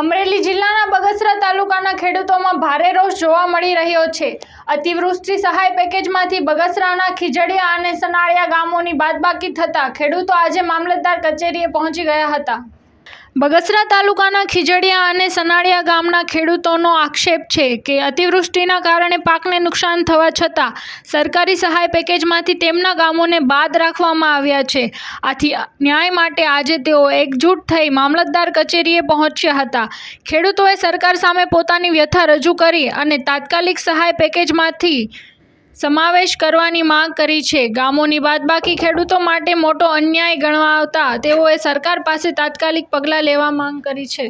અમરેલી જિલ્લાના બગસરા તાલુકાના ખેડૂતોમાં ભારે રોષ જોવા મળી રહ્યો છે. અતિવૃષ્ટિ સહાય પેકેજમાંથી બગસરાના ખીજડીયા અને સનાળિયા ગામોની બાદબાકી થતાં ખેડૂતો આજે મામલતદાર કચેરીએ પહોંચી ગયા હતા. બગસરા તાલુકાના ખીજડીયા અને સનાળિયા ગામના ખેડૂતોનો આક્ષેપ છે કે અતિવૃષ્ટિના કારણે પાકને નુકસાન થવા છતાં સરકારી સહાય પેકેજમાંથી તેમના ગામોને બાદ રાખવામાં આવ્યા છે. આથી ન્યાય માટે આજે તેઓ એકજૂટ થઈ મામલતદાર કચેરીએ પહોંચ્યા હતા. ખેડૂતોએ સરકાર સામે પોતાની વ્યથા રજૂ કરી અને તાત્કાલિક સહાય પેકેજમાંથી સમાવેશ કરવાની માંગ કરી છે. ગામોની બાદબાકી ખેડૂતો માટે મોટો અન્યાય ગણવાતા તેઓએ સરકાર પાસે તાત્કાલિક પગલાં લેવા માંગ કરી છે.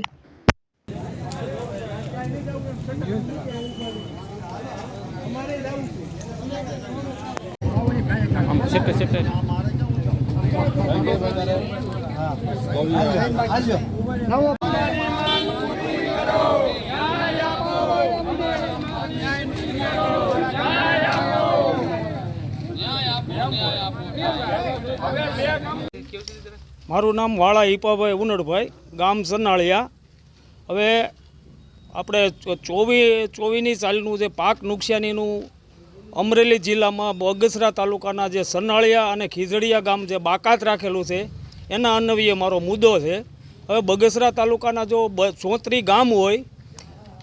આમ મારું નામ વાળા હિપાભાઈ ઉનડભાઈ, ગામ સનાળિયા હવે આપણે ચોવી, ચોવીની સાલનું જે પાક નુકસાનીનું અમરેલી જિલ્લામાં બગસરા તાલુકાના જે સનાળિયા અને ખીજડીયા ગામ જે બાકાત રાખેલું છે, એના અન્વયે મારો મુદ્દો છે. હવે બગસરા તાલુકાના જો ચોત્રી ગામ હોય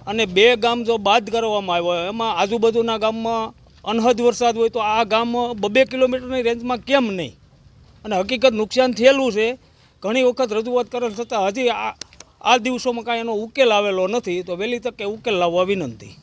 અને બે ગામ જો બાદ કરવામાં આવ્યો એમાં આજુબાજુના ગામમાં અનહદ વરસાદ હોય તો આ ગામ બબે કિલોમીટરની રેન્જમાં કેમ નહીં? અને હકીકત નુકસાન થયેલું છે. ઘણી વખત રજૂઆત કરેલ છતાં હજી આ આ દિવસોમાં કાંઈ એનો ઉકેલ આવેલો નથી. તો વહેલી તકે ઉકેલ લાવવા વિનંતી.